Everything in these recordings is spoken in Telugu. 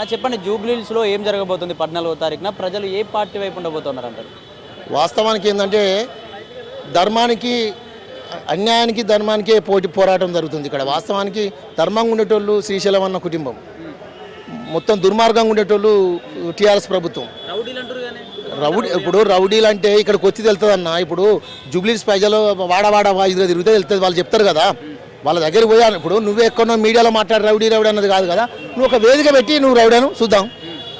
అలా చెప్పండి జూబ్లీహిల్స్లో ఏం జరగబోతుంది పద్నాలుగో తారీఖున? ప్రజలు ఏ పార్టీ వైపు ఉండబోతున్నారు అంటారు? వాస్తవానికి ఏంటంటే ధర్మానికి అన్యాయానికి ధర్మానికే పోటీ పోరాటం జరుగుతుంది ఇక్కడ. వాస్తవానికి ధర్మంగా ఉండేటోళ్ళు శ్రీశైలం అన్న కుటుంబం. మొత్తం దుర్మార్గంగా ఉండేటోళ్ళు టీఆర్ఎస్ ప్రభుత్వం. రౌడీ ఇప్పుడు రౌడీలు అంటే ఇక్కడికి వచ్చి తెలుస్తుంది అన్న ఇప్పుడు జూబ్లీస్ ప్రజలు వాడవాడ వాయిదా తిరిగితే వెళ్తుంది వాళ్ళు చెప్తారు కదా. వాళ్ళ దగ్గర పోయా ఇప్పుడు నువ్వు ఎక్కడో మీడియాలో మాట్లాడి రౌడీ రౌడీ అన్నది కాదు కదా. నువ్వు ఒక వేదిక పెట్టి నువ్వు రౌడాను చూద్దాం.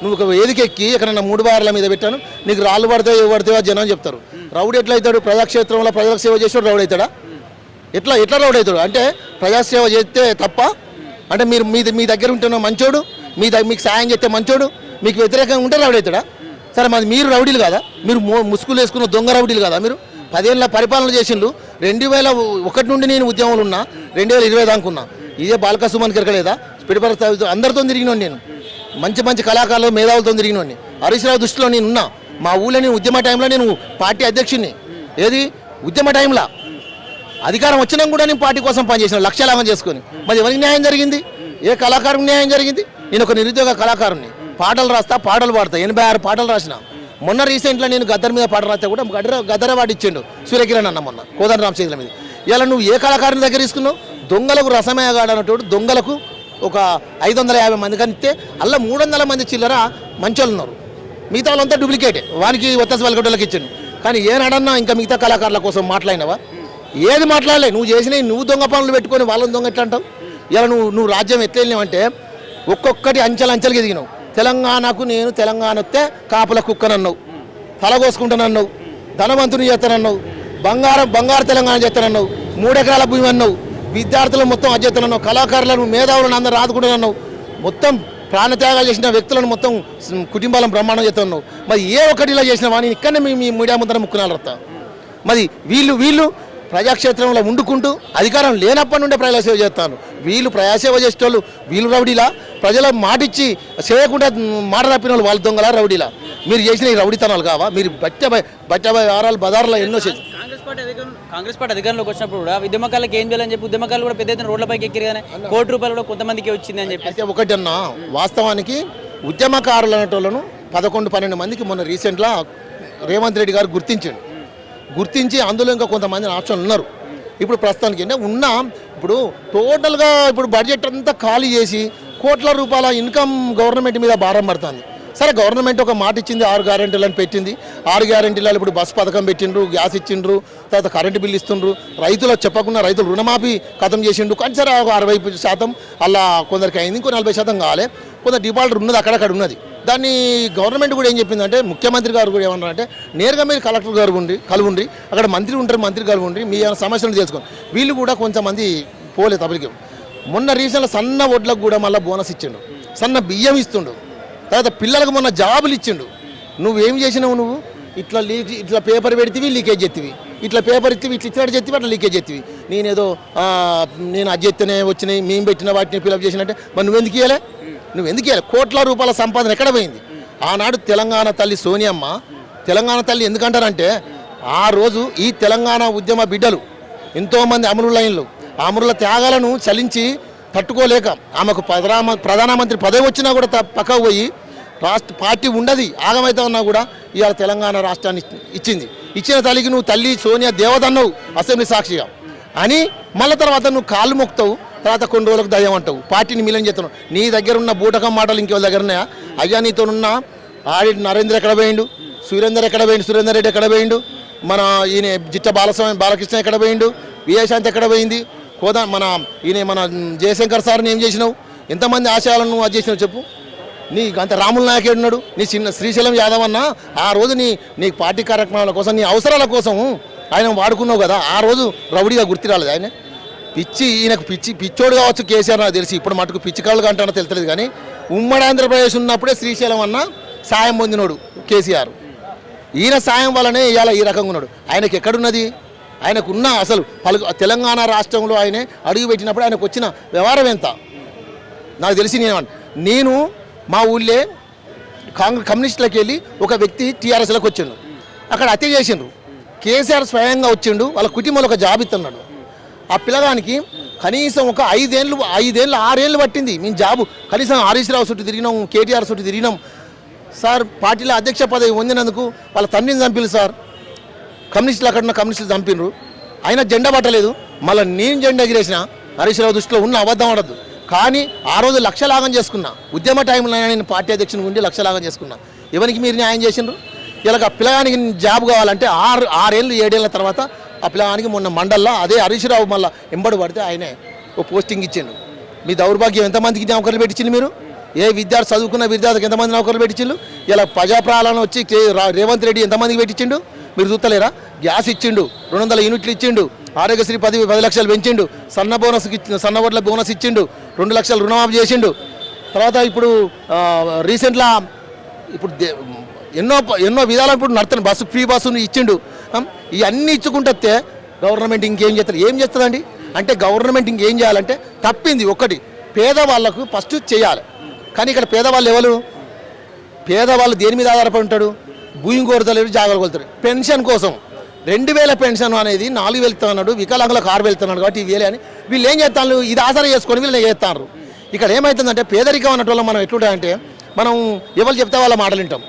నువ్వు ఒక వేదిక ఎక్కి ఎక్కడన్నా మూడు బార్ల మీద పెట్టాను. నీకు రాళ్ళు పడతాయో ఇవి పడతాయో జనం చెప్తారు. రౌడీ ఎట్లా అవుతాడు ప్రజాక్షేత్రంలో ప్రజలకు సేవ చేసాడు రౌడీ అవుతాడా ఎట్లా ఎట్లా రౌడీ అవుతాడు అంటే ప్రజాసేవ చేస్తే తప్ప అంటే మీరు మీ మీ దగ్గర ఉంటున్న మంచోడు మీ దగ్గర మీకు సాయం చేస్తే మంచోడు మీకు వ్యతిరేకంగా ఉంటే రౌడీ అవుతాడా సరే మరి మీరు రౌడీలు కదా? మీరు ముసుగులు వేసుకున్న దొంగ రౌడీలు కదా మీరు? పదేళ్ళ పరిపాలన చేసిండ్రు రెండు వేల ఒకటి నుండి నేను ఉద్యమంలో ఉన్నా రెండు వేల ఇరవై దాకా ఉన్నా. ఇదే బాలక సుమన్ కిరకలేదా స్పిడిపర అందరితో తిరిగినోడు నేను. మంచి మంచి కళాకారులు మేధావులతో తిరిగినోడిని హరీష్ రావు దృష్టిలో నేను ఉన్నా. మా ఊళ్ళో నేను ఉద్యమ టైంలో నేను పార్టీ అధ్యక్షుడిని. ఏది? ఉద్యమ టైంలో. అధికారం వచ్చినా కూడా నేను పార్టీ కోసం పనిచేసిన లక్ష్యాలాగం చేసుకొని. మరి ఎవరికి న్యాయం జరిగింది? ఏ కళాకారునికి న్యాయం జరిగింది? నేను ఒక నిరుద్యోగ కళాకారుని. పాటలు రాస్తా పాటలు పాడతా. ఎనభై ఆరు పాటలు రాసిన. మొన్న రీసెంట్లో నేను గద్దర్ మీద పాట రాస్తే కూడా గడ్ర గద్దర వాడిచ్చిండు సూర్యకిరణ్ అన్న మొన్న కోదండ రామ్ మీద. ఇలా నువ్వు ఏ కళాకారుని దగ్గర తీసుకున్నావు? దొంగలకు రసమయగాడనటువంటి దొంగలకు ఒక ఐదు వందల యాభై మంది కనిస్తే అలా మూడు వందల మంది చిల్లర మంచోళ్ళు ఉన్నారు. మిగతా వాళ్ళంతా డూప్లికేటే వానికి ఒత్తస వాళ్ళకి ఇచ్చిండు. కానీ ఏనాడన్నా ఇంకా మిగతా కళాకారుల కోసం మాట్లాడినవా? ఏది మాట్లాడలే. నువ్వు చేసినవి నువ్వు దొంగ పనులు పెట్టుకొని వాళ్ళని దొంగ ఎట్లా అంటావు? ఇలా నువ్వు నువ్వు రాజ్యం ఎట్లా వెళ్ళినావంటే ఒక్కొక్కటి అంచెలు అంచెలుగా ఎదిగినావు. తెలంగాణకు నేను తెలంగాణ వస్తే కాపుల కుక్కనన్నావు. తలగోసుకుంటానన్నావు. ధనవంతుని చేస్తానన్నావు. బంగారం బంగారు తెలంగాణ చేస్తానన్నావు. మూడెకరాల భూమి అన్నావు. విద్యార్థులు మొత్తం అధ్యతనన్నావు కళాకారులను మేధావులను అందరూ ఆదుకుంటానన్నావు. మొత్తం ప్రాణత్యాగాలు చేసిన వ్యక్తులను మొత్తం కుటుంబాలను బ్రహ్మాండం చేస్తున్నావు మరి ఏ ఒక్కటి ఇలా చేసినా వాడిని ఇక్కడనే మీ మీ మీడియా ముందర ముక్కునాలు రత్తా మరి వీళ్ళు వీళ్ళు ప్రజాక్షేత్రంలో వండుకుంటూ అధికారం లేనప్పటి నుండే ప్రజల సేవ చేస్తాను. వీళ్ళు ప్రజాసేవ చేసేటోళ్ళు వీళ్ళు రౌడీలా? ప్రజల మాటిచ్చి చేయకుండా మాట తప్పిన వాళ్ళు వాళ్ళ దొంగలా రౌడీలా? మీరు చేసిన ఈ రౌడీతనాలు కావా? మీరు బట్ట బట్ట ఆరాలు బదారులో ఎన్నో చేసి కాంగ్రెస్ పార్టీ అధికారం కాంగ్రెస్ పార్టీ అధికారంలోకి వచ్చినప్పుడు కూడా ఉద్యమకాలకు ఏం చేయాలని చెప్పి ఉద్యమకాలు కూడా పెద్ద ఎత్తున రోడ్లపైకి ఎక్కిరు కానీ కోటి రూపాయలు కూడా కొంతమందికి వచ్చింది అని చెప్పి. అయితే ఒకటి అన్న వాస్తవానికి ఉద్యమకారులు అనేటోళ్ళను పదకొండు పన్నెండు మందికి మొన్న రీసెంట్గా రేవంత్ రెడ్డి గారు గుర్తించాడు గుర్తించి అందులో ఇంకా కొంతమంది ఆప్షన్ ఉన్నారు. ఇప్పుడు ప్రస్తుతానికి అంటే ఉన్న ఇప్పుడు టోటల్గా ఇప్పుడు బడ్జెట్ అంతా ఖాళీ చేసి కోట్ల రూపాయల ఇన్కమ్ గవర్నమెంట్ మీద భారం పడుతుంది. సరే గవర్నమెంట్ ఒక మాట ఇచ్చింది ఆరు గ్యారెంటీలను పెట్టింది. ఆరు గ్యారెంటీలలో ఇప్పుడు బస్ పథకం పెట్టిండ్రు గ్యాస్ ఇచ్చిండ్రు తర్వాత కరెంటు బిల్లు ఇస్తుండ్రు. రైతులు చెప్పకుండా రైతులు రుణమాఫీ ఖతం చేసిండు కానీ సరే ఒక అరవై శాతం అలా కొందరికి అయింది ఇంకో నలభై శాతం కావాలి కొందరు డిఫాల్టర్ ఉన్నది అక్కడక్కడ ఉన్నది. దాన్ని గవర్నమెంట్ కూడా ఏం చెప్పిందంటే ముఖ్యమంత్రి గారు కూడా ఏమన్నారంటే నేరుగా మీరు కలెక్టర్ గారు ఉండి కలుగుండి అక్కడ మంత్రి ఉంటారు మంత్రి కలువుండ్రి మీ ఏమైనా సమస్యలు తెలుసుకోండి. వీళ్ళు కూడా కొంతమంది పోలే తబలికి. మొన్న రీసెంట్లో సన్న వడ్లకు కూడా మళ్ళీ బోనస్ ఇచ్చిండు. సన్న బియ్యం ఇస్తుండు. తర్వాత పిల్లలకు మొన్న జాబులు ఇచ్చిండు. నువ్వేం చేసినావు నువ్వు? ఇట్లా లీక్ ఇట్లా పేపర్ పెడితేవి లీకేజ్ చేతివి. ఇట్లా పేపర్ ఇచ్చివి ఇట్లా ఇచ్చినట్టు చెత్తివి అట్లా లీకేజ్ చేతివి. నేనేదో నేను అది చెత్తనే వచ్చినాయి మేము పెట్టిన వాటిని ఫిలప్ చేసినట్టే. మరి నువ్వెందుకు ఇవ్వలే నువ్వు ఎందుకు ఇవ్వాలి కోట్ల రూపాయల సంపాదన ఎక్కడ పోయింది? ఆనాడు తెలంగాణ తల్లి సోనియమ్మ తెలంగాణ తల్లి ఎందుకంటారంటే ఆ రోజు ఈ తెలంగాణ ఉద్యమ బిడ్డలు ఎంతోమంది అమరుల లైన్లు అమరుల త్యాగాలను చలించి తట్టుకోలేక ఆమెకు ప్రధాన ప్రధానమంత్రి పదవి వచ్చినా కూడా త- పక్కకు పోయి రాష్ట్ర పార్టీ ఉండదు ఆగమైతే ఉన్నా కూడా ఇవాళ తెలంగాణ రాష్ట్రాన్ని ఇచ్చింది. ఇచ్చిన తల్లికి నువ్వు తల్లి సోనియా దేవతన్నావు అసెంబ్లీ సాక్షిగా. అని మళ్ళీ తర్వాత నువ్వు కాళ్ళు మొక్తావు తర్వాత కొన్ని రోజులకు దయ్యం అంటావు. పార్టీని మిలం చేస్తున్నావు. నీ దగ్గర ఉన్న బూటకం మాటలు ఇంకెవరి దగ్గర ఉన్నాయా అయ్యా నీతోనున్న ఆడి నరేంద్ర ఎక్కడ పోయిండు? సురేందర్ ఎక్కడ పోయిండు? సురేందర్ రెడ్డి ఎక్కడ పోయిండు? మన ఈయన జిట్ట బాలస్వామి బాలకృష్ణ ఎక్కడ పోయిండు? విజయశాంతి ఎక్కడ పోయింది? కోదా మన ఈయన మన జయశంకర్ సార్ని ఏం చేసినావు? ఎంతమంది ఆశయాలను అది చేసినావు చెప్పు. నీ అంత రాముల నాయక్ ఉన్నాడు నీ చిన్న శ్రీశైలం యాదవ్ అన్న ఆ రోజు నీ నీ పార్టీ కార్యక్రమాల కోసం నీ అవసరాల కోసం ఆయన వాడుకున్నావు కదా? ఆ రోజు రౌడీగా గుర్తిరాలేదు ఆయన. పిచ్చి ఈయనకు పిచ్చి పిచ్చోడు కావచ్చు కేసీఆర్ నాకు తెలిసి ఇప్పుడు మటుకు పిచ్చి కాళ్ళు అంటానో తెలుస్తుంది కానీ ఉమ్మడి ఆంధ్రప్రదేశ్ ఉన్నప్పుడే శ్రీశైలం అన్న సాయం పొందినోడు కేసీఆర్. ఈయన సాయం వల్లనే ఇవాళ ఈ రకంగా ఉన్నాడు. ఆయనకి ఎక్కడున్నది? ఆయనకున్న అసలు పలు తెలంగాణ రాష్ట్రంలో ఆయనే అడుగు పెట్టినప్పుడు ఆయనకు వచ్చిన వ్యవహారం ఎంత? నాకు తెలిసి నేను నేను మా ఊళ్ళే కాంగ్రెస్ కమ్యూనిస్టులకు వెళ్ళి ఒక వ్యక్తి టీఆర్ఎస్లోకి వచ్చిండు. అక్కడ హత్య చేసిండ్రు. కేసీఆర్ స్వయంగా వచ్చిండు వాళ్ళ కుటుంబంలో ఒక జాబ్ ఇస్తున్నాడు ఆ పిల్లగానికి కనీసం ఒక ఐదేళ్ళు ఐదేళ్ళు ఆరేళ్ళు పట్టింది. మేము జాబు కనీసం హరీష్ రావు చుట్టూ తిరిగినాం కేటీఆర్ చుట్టూ తిరిగినాం. సార్ పార్టీలో అధ్యక్ష పదవి పొందినందుకు వాళ్ళ తండ్రిని చంపిల్లు సార్. కమ్యూనిస్టులు అక్కడ ఉన్న కమ్యూనిస్టులు చంపినరు ఆయన జెండా పట్టలేదు. మళ్ళీ నేను జెండా ఎగిరేసిన హరీష్ రావు దృష్టిలో ఉన్న అబద్ధం ఆడద్దు. కానీ ఆ రోజు లక్షలాగం చేసుకున్నా. ఉద్యమ టైంలో నేను పార్టీ అధ్యక్షుని ఉండి లక్షలాగం చేసుకున్నా. ఎవరికి మీరు న్యాయం చేసిండ్రు? ఇలాగ పిల్లగానికి జాబ్ కావాలంటే ఆరు ఆరేళ్ళు ఏడేళ్ళ తర్వాత ఆ పిల్లగానికి మొన్న మండల్లో అదే హరీష్రావు మళ్ళీ ఎంబడి పడితే ఆయనే ఓ పోస్టింగ్ ఇచ్చిండు. మీ దౌర్భాగ్యం ఎంతమందికి నౌకర్లు పెట్టించిండు మీరు? ఏ విద్యార్థి చదువుకున్న విద్యార్థికి ఎంతమంది నౌకర్లు పెట్టించిండు ఇలా ప్రజాప్రాళన వచ్చి కే- రేవంత్ రెడ్డి ఎంతమందికి పెట్టించిండు? మీరు చూస్తలేరా గ్యాస్ ఇచ్చిండు రెండు వందల యూనిట్లు ఇచ్చిండు ఆరోగ్యశ్రీ పది పది లక్షలు పెంచిండు సన్న బోనస్ సన్న వడ్ల బోనస్ ఇచ్చిండు రెండు లక్షలు రుణమాఫీ చేసిండు. తర్వాత ఇప్పుడు రీసెంట్లా ఇప్పుడు దే- ఎన్నో ఎన్నో విధాలు ఇప్పుడు నడుతున్నాయి బస్సు ఫ్రీ బస్సును ఇచ్చిండు. ఇవన్నీ ఇచ్చుకుంటే గవర్నమెంట్ ఇంకేం చేస్తారు ఏం చేస్తుందండి? అంటే గవర్నమెంట్ ఇంకేం చేయాలంటే తప్పింది ఒకటి. పేదవాళ్ళకు ఫస్ట్ చేయాలి. కానీ ఇక్కడ పేదవాళ్ళు ఎవరు? పేదవాళ్ళు దేని మీద ఆధారపడి ఉంటాడు? భూమి కోరుతలేరు జాగ్రత్త కోరుతారు పెన్షన్ కోసం. రెండు వేల పెన్షన్ అనేది నాలుగు వెళ్తున్నాడు వికలాంగులకు ఆరు వెళ్తున్నాడు కాబట్టి ఈ వేలే అని వీళ్ళు ఏం చేస్తాను ఇది ఆధారం చేసుకొని వీళ్ళు చేస్తారు. ఇక్కడ ఏమవుతుందంటే పేదరికం అన్నట్టు మనం ఎట్లుంటాయంటే మనం ఎవరు చెప్తే వాళ్ళ మాటలు వింటాం.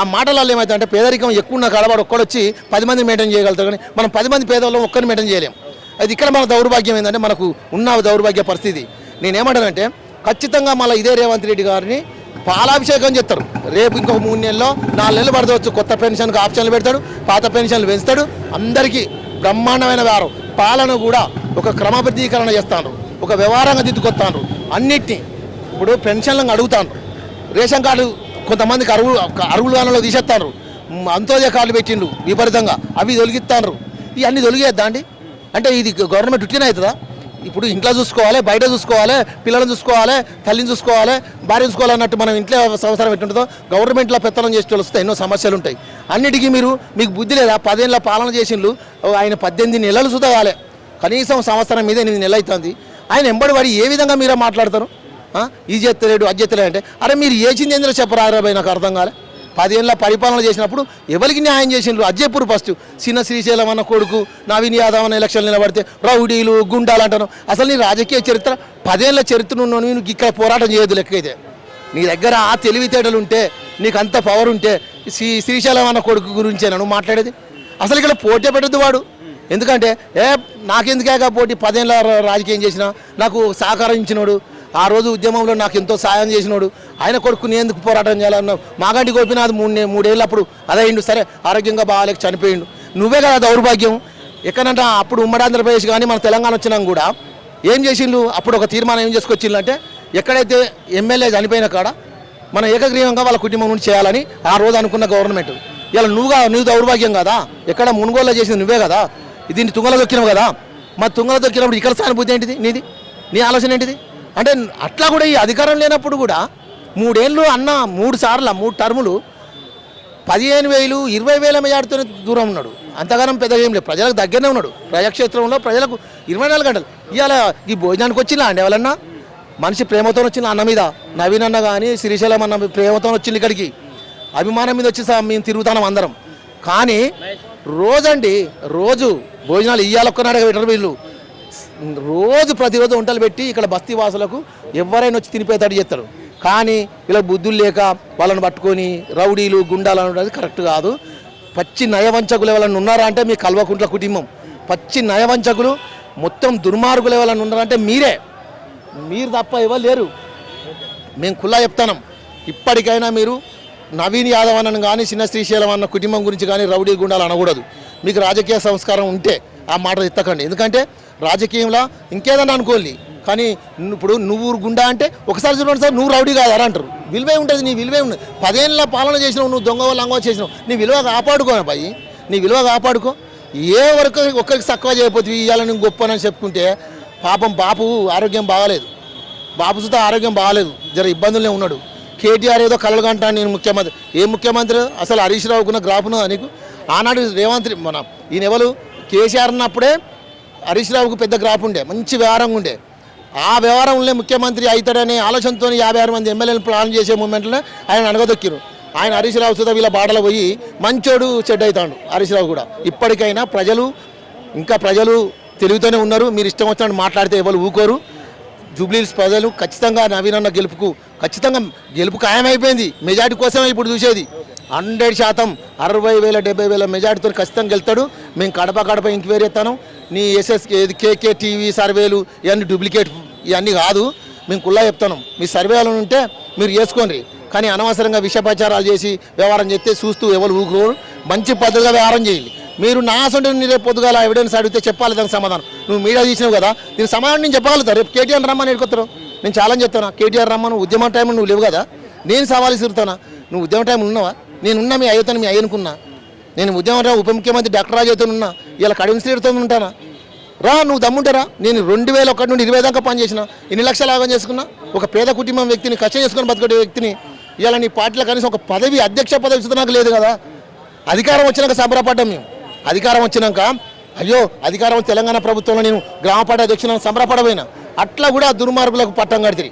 ఆ మాటలలో ఏమవుతుందంటే పేదరికం ఎక్కువ ఉన్న కాడవాడు ఒక్కడొచ్చి పది మంది మెయింటైన్ చేయగలుగుతారు కానీ మనం పది మంది పేదవాళ్ళం ఒక్కరిని మెయింటైన్ చేయలేం. అది ఇక్కడ మన దౌర్భాగ్యం ఏంటంటే మనకు ఉన్న దౌర్భాగ్య పరిస్థితి. నేనేమంటానంటే ఖచ్చితంగా మళ్ళీ ఇదే రేవంత్ రెడ్డి గారిని పాలాభిషేకం చేస్తారు. రేపు ఇంకొక మూడు నెలల్లో నాలుగు నెలలు పడదవచ్చు కొత్త పెన్షన్కి ఆప్షన్లు పెడతాడు పాత పెన్షన్లు పెంచుతాడు. అందరికీ బ్రహ్మాండమైన వారం పాలన కూడా ఒక క్రమబద్ధీకరణ చేస్తాను ఒక వ్యవహారంగా దిద్దుకొస్తాను అన్నిటినీ ఇప్పుడు పెన్షన్లను అడుగుతాను రేషన్ కార్డు కొంతమందికి అరువు అరువులు గానంలో తీసేస్తారు అంత్యోదయ కార్డులు పెట్టిండు విపరీతంగా. అవి తొలగిస్తాను ఇవన్నీ తొలగేద్దా అండి? అంటే ఇది గవర్నమెంట్ ఉట్టినే అవుతుందా? ఇప్పుడు ఇంట్లో చూసుకోవాలి బయట చూసుకోవాలి పిల్లలను చూసుకోవాలి తల్లిని చూసుకోవాలి భార్య చూసుకోవాలన్నట్టు మనం ఇంట్లో సంవత్సరం ఎట్టుంటుందో గవర్నమెంట్లో పెత్తనం చేసి వస్తే ఎన్నో సమస్యలు ఉంటాయి. అన్నిటికీ మీరు మీకు బుద్ధి లేదా? పదేళ్ళ పాలన చేసిండ్రు ఓ ఆయన పద్దెనిమిది నెలలు సుతా కనీసం సంవత్సరం మీద ఎనిమిది నెలలు అవుతుంది. ఆయన ఎంబడి వాడి ఏ విధంగా మీరే మాట్లాడతారు? ఇది చేస్తలేడు అది చేస్తలేడు అంటే అరే మీరు ఏచింది ఎందులో చెప్పరారా భయ్ నాకు అర్థం కాలే. పదేళ్ళ పరిపాలన చేసినప్పుడు ఎవరికి న్యాయం చేసిండ్రు? అది ఫస్ట్ చిన్న శ్రీశైలం అన్న కొడుకు నవీన్ యాదవ్ అన్న ఎలక్షన్లు నిలబడితే రౌడీలు గుండాలు అంటాను అసలు నీ రాజకీయ చరిత్ర పదేళ్ళ చరిత్ర ఉన్న నువ్వు ఇక్కడ పోరాటం చేయదు లెక్కైతే. నీ దగ్గర ఆ తెలివితేటలు ఉంటే నీకు అంత పవర్ ఉంటే శ్రీ శ్రీశైలం అన్న కొడుకు గురించే నువ్వు మాట్లాడేది? అసలు ఇక్కడ పోటీ పెట్టద్దు వాడు. ఎందుకంటే ఏ నాకెందుకే పోటీ? పదేళ్ళ రాజకీయం చేసిన నాకు సహకారం ఇచ్చినోడు ఆ రోజు ఉద్యమంలో నాకు ఎంతో సాయం చేసినోడు. ఆయన కొడుకు నేను ఎందుకు పోరాటం చేయాలన్నా మాగంటి గోపినాథ్ మూడు మూడేళ్ళు అప్పుడు అదైండు సరే ఆరోగ్యంగా బాగాలేక చనిపోయిండు. నువ్వే కదా దౌర్భాగ్యం. ఎక్కడంటే అప్పుడు ఉమ్మడి ఆంధ్రప్రదేశ్ కానీ మన తెలంగాణ వచ్చినాం కూడా. ఏం చేసిండు అప్పుడు ఒక తీర్మానం ఏం చేసుకొచ్చిండు అంటే ఎక్కడైతే ఎమ్మెల్యే చనిపోయిన కాడ మన ఏకగ్రీవంగా వాళ్ళ కుటుంబం నుండి చేయాలని ఆ రోజు అనుకున్న గవర్నమెంట్. ఇలా నువ్వుగా నువ్వు దౌర్భాగ్యం కదా? ఎక్కడ మునుగోలు చేసింది నువ్వే కదా? దీన్ని తుంగలో దొక్కినావు కదా? మా తుంగలో దొక్కినప్పుడు ఇక్కడ సానుభూతి ఏంటిది? నీది? నీ ఆలోచన ఏంటిది? అంటే అట్లా కూడా ఈ అధికారం లేనప్పుడు కూడా మూడేళ్ళు అన్న మూడు సార్లు మూడు టర్ములు పదిహేను వేలు ఇరవై వేల మెజార్టీతో దూరం ఉన్నాడు. అంతగానం పెద్దగా ఏం లేదు. ప్రజలకు దగ్గరనే ఉన్నాడు. ప్రజాక్షేత్రంలో ప్రజలకు ఇరవై నాలుగు గంటలు. ఇవాళ ఈ భోజనానికి వచ్చిందా అండి ఎవరన్నా? మనిషి ప్రేమతో వచ్చిన అన్న మీద? నవీన్ అన్న కానీ శ్రీశైలం అన్న ప్రేమతో వచ్చింది ఇక్కడికి. అభిమానం మీద వచ్చి మేము తిరుగుతాం అందరం. కానీ రోజండి రోజు భోజనాలు ఇయ్యాలొక్కనాడే పెట్టరు వీళ్ళు. రోజు ప్రతిరోజు వంటలు పెట్టి ఇక్కడ బస్తీ వాసులకు ఎవరైనా వచ్చి తినిపోయేటట్టు చేస్తారు. కానీ ఇలా బుద్ధులు లేక వాళ్ళని పట్టుకొని రౌడీలు గుండాలు అనేది కరెక్ట్ కాదు. పచ్చి నయవంచకులు ఎవరైనా ఉన్నారా అంటే మీ కల్వకుంట్ల కుటుంబం. పచ్చి నయవంచకులు మొత్తం దుర్మార్గులు ఎవరైనా ఉన్నారంటే మీరే. మీరు తప్ప ఎవరు లేరు. మేము కుల్లా చెప్తాం ఇప్పటికైనా మీరు నవీన్ యాదవ్ అన్నను కానీ చిన్న శ్రీశైలం అన్న కుటుంబం గురించి కానీ రౌడీ గుండాలు అనకూడదు. మీకు రాజకీయ సంస్కారం ఉంటే ఆ మాట ఎత్తకండి. ఎందుకంటే రాజకీయంలో ఇంకేదన్నా అనుకోండి కానీ ఇప్పుడు నువ్వు గుండా అంటే ఒకసారి చూడండి సార్ నువ్వు రౌడీ కాదు అంటారు? విలువే ఉంటుంది నీ విలువే ఉండదు పదేళ్ళ పాలన చేసినావు నువ్వు దొంగ లంగో చేసినావు. నీ విలువ కాపాడుకో అబ్బాయి నీ విలువ కాపాడుకో. ఏ వరకు ఒక్కరికి తక్కువ చేయకపోతే ఇవ్వాలని గొప్పనని చెప్పుకుంటే పాపం బాపు ఆరోగ్యం బాగాలేదు. బాపు చూస్తే ఆరోగ్యం బాగాలేదు. జర ఇబ్బందులనే ఉన్నాడు. కేటీఆర్ ఏదో కలలు నేను ముఖ్యమంత్రి ఏ ముఖ్యమంత్రి? అసలు హరీష్ రావుకున్న గ్రాఫ్ను నీకు? ఆనాడు రేవంత్ మన ఈయన ఎవరు కేసీఆర్ అన్నప్పుడే హరీష్ రావుకు పెద్ద గ్రాఫ్ ఉండే మంచి వ్యవహారంగా ఉండే. ఆ వ్యవహారంలో ముఖ్యమంత్రి అవుతాడనే ఆలోచనతో యాభై ఆరు మంది ఎమ్మెల్యేలు ప్లాన్ చేసే మూమెంట్లో ఆయన అనగదొక్కిరు ఆయన హరీష్ రావు సుధా వీళ్ళ బాటలో పోయి మంచోడు చెడ్డ అవుతాడు హరీష్ రావు కూడా. ఇప్పటికైనా ప్రజలు ఇంకా ప్రజలు తెలివితోనే ఉన్నారు. మీరు ఇష్టం వచ్చినట్టు మాట్లాడితే ఎవరు ఊకోరు. జూబ్లీస్ ప్రజలు ఖచ్చితంగా నవీన్ అన్న గెలుపుకు ఖచ్చితంగా గెలుపు ఖాయమైపోయింది. మెజార్టీ కోసమే ఇప్పుడు చూసేది. హండ్రెడ్ శాతం అరవై వేల డెబ్బై వేల మెజార్టీతో ఖచ్చితంగా గెలుతాడు. మేము కడప కడప ఎంక్వైరీ ఎత్తాను నీ ఎస్ఎస్ ఏది కేకే టీవీ సర్వేలు ఇవన్నీ డూప్లికేట్ ఇవన్నీ కాదు. మేము కుల్లా చెప్తాను మీ సర్వేలు ఉంటే మీరు చేసుకోండి కానీ అనవసరంగా విషప్రచారాలు చేసి వ్యవహారం చేస్తే చూస్తూ ఎవరు ఊరుకోరు మంచి పద్ధతిగా వ్యవహారం చేయండి. మీరు నా సొంత రేపు పొద్దుగాల ఎవిడెన్స్ అడిగితే చెప్పాలి దానికి సమాధానం. నువ్వు మీడియా తీసినావు కదా దీని సమాధానం నేను చెప్పగలుగుతా. రేపు కేటీఆర్ రమ్మని ఎడుకొత్తారు. నేను ఛాలెంజ్ చెప్తాను కేటీఆర్ రమ్మను ఉద్యమ టైం నువ్వు లేవు కదా. నేను సవాలు ఇసురుతానా నువ్వు ఉద్యమ టైం ఉన్నావా? నేనున్నా మీ అయ్యతను మీ అయ్యనుకున్నా. నేను ఉద్యమం టైం ఉప ముఖ్యమంత్రి డాక్టర్ రాజయ్యతో ఉన్నా. ఇలా కడిమి శ్రీడితో ఉంటానా? రా నువ్వు దమ్ముంటారా? నేను రెండు వేల ఒకటి నుండి ఇరవై దాకా పనిచేసిన ఎన్ని లక్షలు ఆగం చేసుకున్నా? ఒక పేద కుటుంబం వ్యక్తిని కష్టం చేసుకుని బతుకునే వ్యక్తిని ఇలా నీ పార్టీలో కనీసం ఒక పదవి అధ్యక్ష పదవి ఇస్తే నాకు లేదు కదా. అధికారం వచ్చినాక సంబరపడ్డాం మేము. అధికారం వచ్చినాక అయ్యో అధికారం తెలంగాణ ప్రభుత్వంలో నేను గ్రామ పార్టీ అధ్యక్షులను సంబరపడబోయినా. అట్లా కూడా దుర్మార్గులకు పట్టం కడితే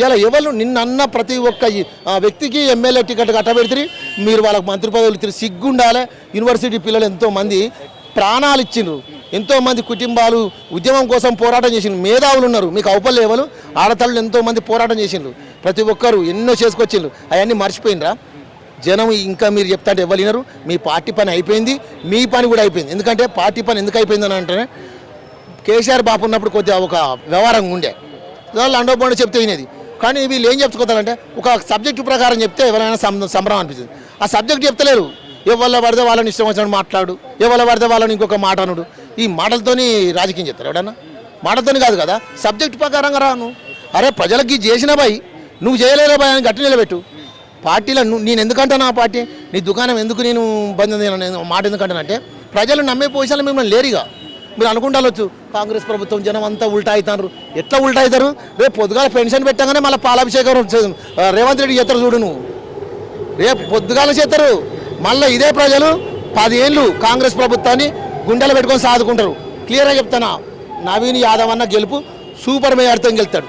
ఇలా ఎవరు నిన్న ప్రతి ఒక్క వ్యక్తికి ఎమ్మెల్యే టికెట్ కట్టబెడితే మీరు వాళ్ళకి మంత్రి పదవులు ఇచ్చారు సిగ్గుండాలి. యూనివర్సిటీ పిల్లలు ఎంతో మంది ప్రాణాలు ఇచ్చిండ్రు. ఎంతో మంది కుటుంబాలు ఉద్యమం కోసం పోరాటం చేసిండ్రు. మేధావులు ఉన్నారు. మీకు అవపలు ఎవరు ఆడతళ్ళు ఎంతో మంది పోరాటం చేసిండ్రు. ప్రతి ఒక్కరు ఎన్నో చేసుకొచ్చిండ్రు. అవన్నీ మర్చిపోయినరా జనం ఇంకా మీరు చెప్తా అంటే ఎవరు మీ పార్టీ పని అయిపోయింది. మీ పని కూడా అయిపోయింది. ఎందుకంటే పార్టీ పని ఎందుకు అయిపోయిందని అంటే కేసీఆర్ బాపు ఉన్నప్పుడు కొద్దిగా ఒక వ్యవహారం ఉండే. వాళ్ళు అండో బొండ చెప్తే వినేది. కానీ వీళ్ళు ఏం చెప్పుకోతారంటే ఒక సబ్జెక్టు ప్రకారం చెప్తే ఎవరైనా సంబరం అనిపిస్తుంది. ఆ సబ్జెక్ట్ చెప్తలేరు. ఎవరిలో పడితే వాళ్ళని ఇష్టం వచ్చినట్టు మాట్లాడు ఎవరిలో పడితే వాళ్ళని ఇంకొక మాట అనుడు. ఈ మాటలతోని రాజకీయం చెప్తారు ఎవడన్నా? మాటలతోని కాదు కదా సబ్జెక్ట్ ప్రకారంగా రాను. అరే ప్రజలకి చేసిన భయ్ నువ్వు చేయలేరా బాయ్ అని గట్టి నిలబెట్టు. పార్టీలో నువ్వు నేను ఎందుకంటా నా పార్టీ? నీ దుకాణం ఎందుకు నేను బంద్ నేను మాట ఎందుకంటానంటే ప్రజలు నమ్మే పొజిషన్లో మిమ్మల్ని లేరుగా. మీరు అనుకుంటావచ్చు కాంగ్రెస్ ప్రభుత్వం జనం అంతా ఉల్టా అవుతారు ఎట్లా ఉల్టా అవుతారు రేపు పొద్దుగాల పెన్షన్ పెట్టగానే మళ్ళీ పాలాభిషేకం రేవంత్ రెడ్డి చేస్తారు చూడు నువ్వు. రేపు పొద్దుగాల చేస్తారు. మళ్ళీ ఇదే ప్రజలు పదేళ్ళు కాంగ్రెస్ ప్రభుత్వాన్ని గుండెలు పెట్టుకొని సాదుకుంటారు. క్లియర్గా చెప్తానా నవీన్ యాదవ్ అన్న గెలుపు సూపర్ మేయర్తో గెలుతాడు